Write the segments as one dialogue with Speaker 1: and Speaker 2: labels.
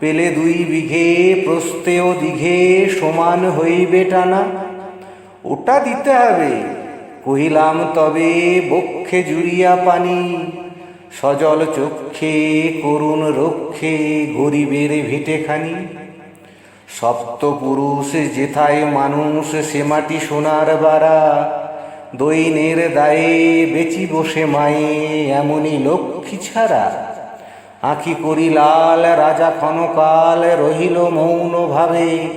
Speaker 1: পেলে দুই বিঘে প্রস্তেও দিঘে সমান হইবে টানা। ওটা দিতে হবে, কহিলাম তবে বক্ষে জুড়িয়া পানি। সজল চক্ষে করুণ রক্ষে গরিবের ভিটেখানি সপ্তপুরুষ যেথায় মানুষ সে মাটি সোনার বাড়া দৈনের দায়ে বেচি বসে মায়ে, এমনই লক্ষ্মী ছাড়া। আঁখি করি লাল রাজা ক্ষণকাল রহিল মৌন ভাবে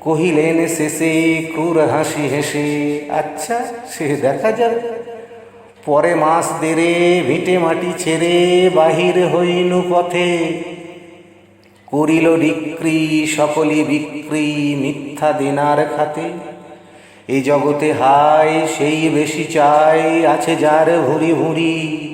Speaker 1: কহিলেন, শেষে ক্রুর হাসি হেসে। আচ্ছা সে দেখা যাবে পরে মাস দেরে ভিটে মাটি ছেড়ে বাহির হইনু পথে। করিল ডিক্রি সকলি বিক্রি মিথ্যা দেনার খাতে। এই জগতে হায়, সেই বেশি চাই আছে যার ভুরি ভুরি।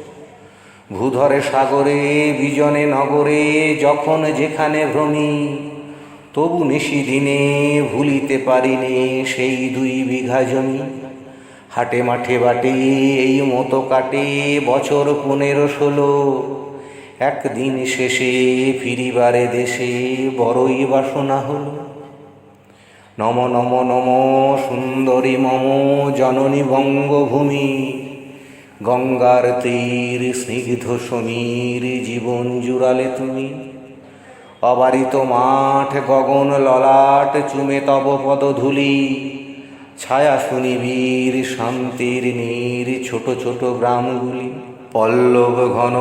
Speaker 1: ভূধরে সাগরে, বিজনে নগরে, যখন যেখানে ভ্রমি, তবু নিশি দিনে ভুলিতে পারিনি সেই দুই বিঘা জমি। হাটে মাঠে বাটে, এই মতো কাটে বছর পনেরো ষোলো। একদিন শেষে ফিরিবারে দেশে বড়ই বাসনা হল। নম নম নম সুন্দরী মম, জননী বঙ্গভূমি গঙ্গার তীর, স্নিগ্ধ সমীর, জীবন জুড়ালে তুমি। অবারিত মাঠ, গগন ললাট, চুমে তব পদধূলি ছায়া শুনিবীর শান্তির নীর, ছোট ছোট গ্রামগুলি। পল্লব ঘন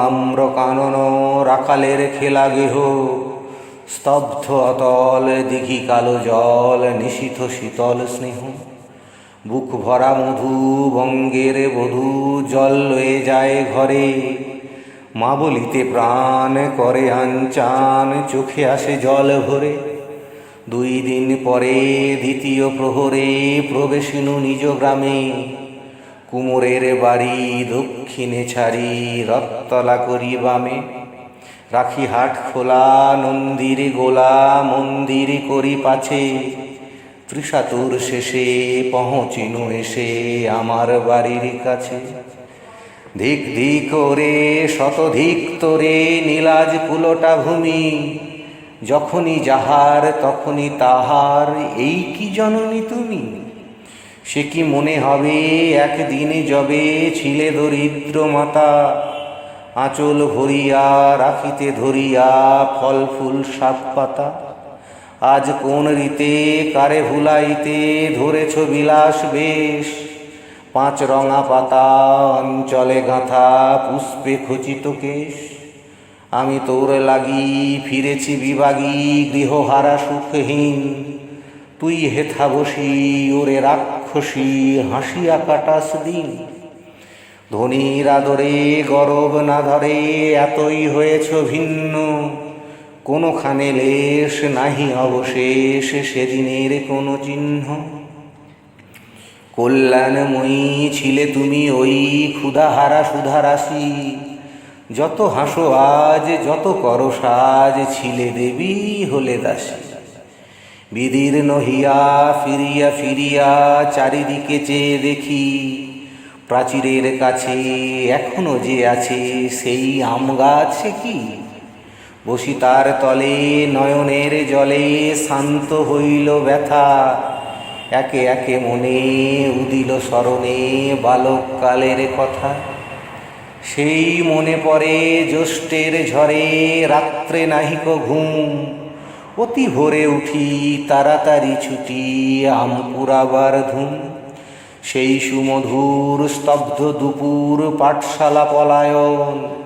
Speaker 1: আম্র কানন রাখালের খেলা গেহ। স্তব্ধ অতল, দিঘি কালো জল নিশীথ শীতল স্নেহ। বুক ভরা মধু বঙ্গের বধূ জল লয়ে যায় ঘরে। মা বলিতে প্রাণ করে আনচান চোখে আসে জল ভরে। দুই দিন পরে দ্বিতীয় প্রহরে প্রবেশিনু নিজ গ্রামে। কুমোরের বাড়ি দক্ষিণে ছাড়ি রত্তলা করি বামে। রাখি হাট খোলা, নন্দির গোলা, মন্দির করি পাছে। ত্রিশাতুর শেষে পৌঁছিনু এসে আমার বাড়ির কাছে। ধিক ধিক ওরে, শতধিক তোরে, নীলাজ কুলোটা ভূমি। যখনই যাহার, তখনই তাহার, এই কি জননী তুমি? সে কি মনে হবে, একদিনে যবে ছিলে দরিদ্র মাতা। আঁচল ভরিয়া, রাখিতে ধরিয়া, ফল ফুল শাক পাতা। আজ কোন রীতে কারে ভুলাইতে ধরেছ বিলাস বেশ? পাঁচ রঙা পাতা অঞ্চলে গাঁথা পুষ্পে খচিত কেশ। আমি তোর লাগি ফিরেছি বিভাগী গৃহহারা সুখহীন। তুই হেথা বসি ওরে রাক্ষসী হাসিয়া কাটাস দিন। ধনির আদরে গরব না ধরে এতই হয়েছ ভিন্ন। কোনোখানে লেশ নাহি অবশেষ সেদিনের কোনো চিহ্ন। কল্যাণময়ী ছিলে তুমি ওই ক্ষুধাহারা সুধারাশি। যত হাসো আজ, যত করো সাজ, ছিলে দেবী হলে দাসী। বিদির নহিয়া ফিরিয়া ফিরিয়া চারিদিকে চেয়ে দেখি, প্রাচীরের কাছে এখনও যে আছে সেই আম গাছ কি? বসি তার তলে, নয়নের জলে শান্ত হইল ব্যথা। একে একে মনে উদিল স্মরণে বালককালের কথা। সেই মনে পড়ে জ্যৈষ্ঠের ঝড়ে, রাত্রে নাহিক ঘুম। অতি ভোরে উঠি তাড়াতাড়ি ছুটি আম পুরাবার ধুম। সেই সুমধুর স্তব্ধ দুপুর পাঠশালা পলায়ন।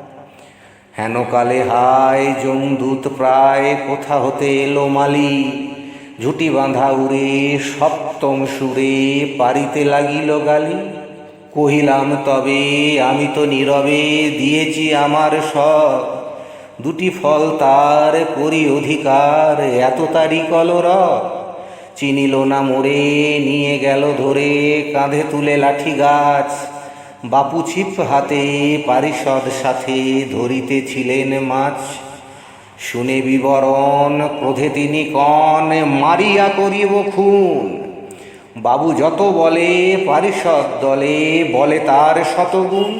Speaker 1: হেন কালে হায় জমদূত প্রায় কোথা হতে এলো মালি? ঝুটি বাঁধা উড়ে সপ্তম সুরে পারিতে লাগিল গালি। কহিলাম, তবে আমি তো নীরবে দিয়েছি আমার সব। দুটি ফল তার করি অধিকার, এত তারি কলর চিনিল না মোরে, নিয়ে গেল ধরে, কাঁধে তুলে লাঠি গাছ। বাপু ছিপ হাতে পারিষদ সাথে ধরিতেছিলেন মাছ। শুনে বিবরণ ক্রোধে তিনি কন, মারিয়া করিব খুন। বাবু যত বলে পারিষদ দলে, বলে তার শতগুণ।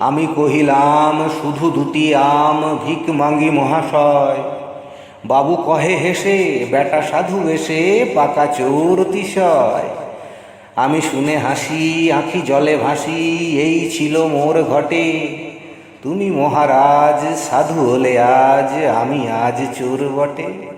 Speaker 1: আমি কহিলাম, শুধু দুটি আম, ভিক মাঙ্গি মহাশয়। বাবু কহে হেসে, বেটা সাধু এসে পাকা চোর তিশয়। আমি শুনে হাসি, আঁখি জলে ভাসি, এই ছিল মোর ঘটে। তুমি মহারাজ, সাধু হলে আজ, আমি আজ চোর বটে।